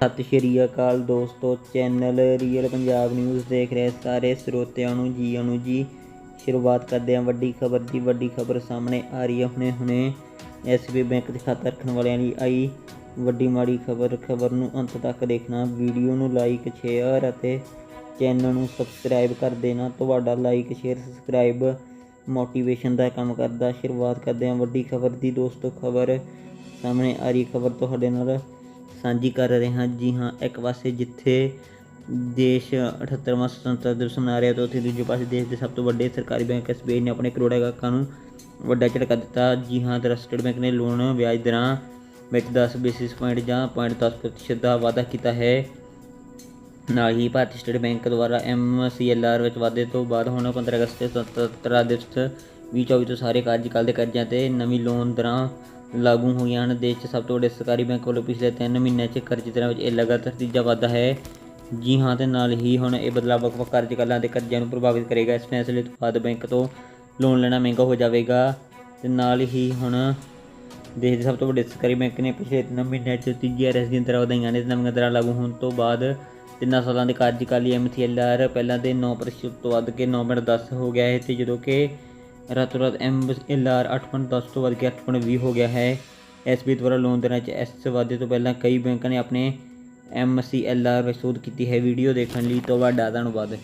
ਸਤਿ ਸ਼੍ਰੀ ਅਕਾਲ ਦੋਸਤੋ, channel real Punjab news ਦੇਖ ਰਹੇ ਸਾਰੇ ਸਰੋਤਿਆਂ ਨੂੰ ਜੀ ਆਇਆਂ ਨੂੰ ਜੀ। ਸ਼ੁਰੂਆਤ ਕਰਦੇ ਹਾਂ ਵੱਡੀ ਖਬਰ ਦੀ, ਵੱਡੀ ਖਬਰ ਸਾਹਮਣੇ ਆ ਰਹੀ ਹੈ ਹੁਣੇ ਹੁਣੇ। ਐਸਬੀ ਬੈਂਕ ਦੇ ਖਾਤਾ ਰੱਖਣ ਵਾਲਿਆਂ ਲਈ ਆਈ ਵੱਡੀ ਮਾੜੀ ਖਬਰ ਖਬਰ ਨੂੰ ਅੰਤ ਤੱਕ ਦੇਖਣਾ। ਵੀਡੀਓ ਨੂੰ ਲਾਈਕ ਸ਼ੇਅਰ ਅਤੇ ਚੈਨਲ ਨੂੰ ਸਬਸਕ੍ਰਾਈਬ ਕਰ ਦੇਣਾ। ਤੁਹਾਡਾ ਲਾਈਕ ਸ਼ੇਅਰ ਸਬਸਕ੍ਰਾਈਬ ਮੋਟੀਵੇਸ਼ਨ ਦਾ ਕੰਮ ਕਰਦਾ। ਸ਼ੁਰੂਆਤ ਕਰਦੇ ਹਾਂ ਵੱਡੀ ਖਬਰ ਦੀ ਦੋਸਤੋ, ਖਬਰ ਸਾਹਮਣੇ ਆ ਰਹੀ ਖਬਰ ਤੁਹਾਡੇ ਨਾਲ ਸਾਂਝੀ ਕਰ ਰਹੇ ਹਾਂ। ਜੀ ਹਾਂ, ਇੱਕ ਪਾਸੇ ਜਿੱਥੇ ਦੇਸ਼ 78ਵਾਂ ਸੁਤੰਤਰਤਾ ਦਿਵਸ ਮਨਾ ਰਿਹਾ, ਤਾਂ ਉੱਥੇ ਦੂਜੇ ਪਾਸੇ ਦੇਸ਼ ਦੇ ਸਭ ਤੋਂ ਵੱਡੇ ਸਰਕਾਰੀ ਬੈਂਕ ਐਸਬੀਆਈ ਨੇ ਆਪਣੇ ਕਰੋੜਾਂ ਗਾਹਕਾਂ ਨੂੰ ਵੱਡਾ ਝਟਕਾ ਦਿੱਤਾ। ਜੀ ਹਾਂ ਦਰ ਸਟੇਟ ਬੈਂਕ ਨੇ ਲੋਨ ਵਿਆਜ ਦਰਾਂ ਵਿੱਚ 10 ਬੇਸਿਸ ਪੁਆਇੰਟ ਜਾਂ 0.10 ਪ੍ਰਤੀਸ਼ਤ ਦਾ ਵਾਧਾ ਕੀਤਾ ਹੈ। ਨਾਲ ਹੀ ਭਾਰਤੀ ਸਟੇਟ ਬੈਂਕ ਦੁਆਰਾ ਐਮਸੀਐਲਆਰ ਵਿੱਚ ਵਾਧੇ ਤੋਂ ਬਾਅਦ ਹੁਣ 15 ਅਗਸਤ ਤੇ ਸੁਤੰਤਰਤਾ ਦਿਵਸ 2024 ਤੋਂ ਸਾਰੇ ਕਾਰਜਕਾਲ ਦੇ ਕਰਜ਼ਿਆਂ ਤੇ ਨਵੀਂ ਲੋਨ ਦਰਾਂ ਲਾਗੂ ਹੋਈਆਂ ਹਨ। ਦੇਸ਼ 'ਚ ਸਭ ਤੋਂ ਵੱਡੇ ਸਰਕਾਰੀ ਬੈਂਕ ਵੱਲੋਂ ਪਿਛਲੇ 3 ਮਹੀਨਿਆਂ 'ਚ ਕਰਜ਼ੇ ਦਰਾਂ ਵਿੱਚ ਇਹ ਲਗਾਤਾਰ ਤੀਜਾ ਵਾਧਾ ਹੈ। ਜੀ ਹਾਂ, ਤੇ ਨਾਲ ਹੀ ਹੁਣ ਇਹ ਬਦਲਾਅ ਵੱਖ-ਵੱਖ ਕਾਰਜਕਾਲਾਂ ਦੇ ਕਰਜ਼ਿਆਂ ਨੂੰ ਪ੍ਰਭਾਵਿਤ ਕਰੇਗਾ। ਇਸ ਫੈਸਲੇ ਤੋਂ ਬਾਅਦ ਬੈਂਕ ਤੋਂ ਲੋਨ ਲੈਣਾ ਮਹਿੰਗਾ ਹੋ ਜਾਵੇਗਾ। ਤੇ ਨਾਲ ਹੀ ਹੁਣ ਦੇਸ਼ ਦੇ ਸਭ ਤੋਂ ਵੱਡੇ ਸਰਕਾਰੀ ਬੈਂਕ ਨੇ ਪਿਛਲੇ ਤਿੰਨ ਮਹੀਨਿਆਂ 'ਚ ਤੀਜੀ ਆਰਐਸ ਦੀਆਂ ਦਰਾਂ ਵਧਾਈਆਂ ਨੇ। ਤੇ ਨਵੀਆਂ ਦਰਾਂ ਲਾਗੂ ਹੋਣ ਤੋਂ ਬਾਅਦ ਤਿੰਨਾਂ ਸਾਲਾਂ ਦੇ ਕਾਰਜਕਾਲੀ ਐਮਸੀਐਲਆਰ ਪਹਿਲਾਂ ਦੇ 9% ਤੋਂ ਵੱਧ ਕੇ 9.10 ਹੋ ਗਿਆ ਹੈ। ਤੇ ਜਦੋਂ ਕਿ ਰਾਤੋਂ ਰਾਤ ਐਮਸੀਐਲਆਰ 8.10 ਤੋਂ ਵੱਧ ਕੇ 8.20 ਹੋ ਗਿਆ ਹੈ। ਐਸਬੀ ਦੁਆਰਾ ਲੋਨ ਦਰਾਂ 'ਚ ਇਸ ਵਾਧੇ ਤੋਂ ਪਹਿਲਾਂ ਕਈ ਬੈਂਕਾਂ ਨੇ ਆਪਣੇ ਐਮਸੀਐਲਆਰ ਵਿੱਚ ਸੋਧ ਕੀਤੀ ਹੈ। ਵੀਡੀਓ ਦੇਖਣ ਲਈ ਤੁਹਾਡਾ ਧੰਨਵਾਦ।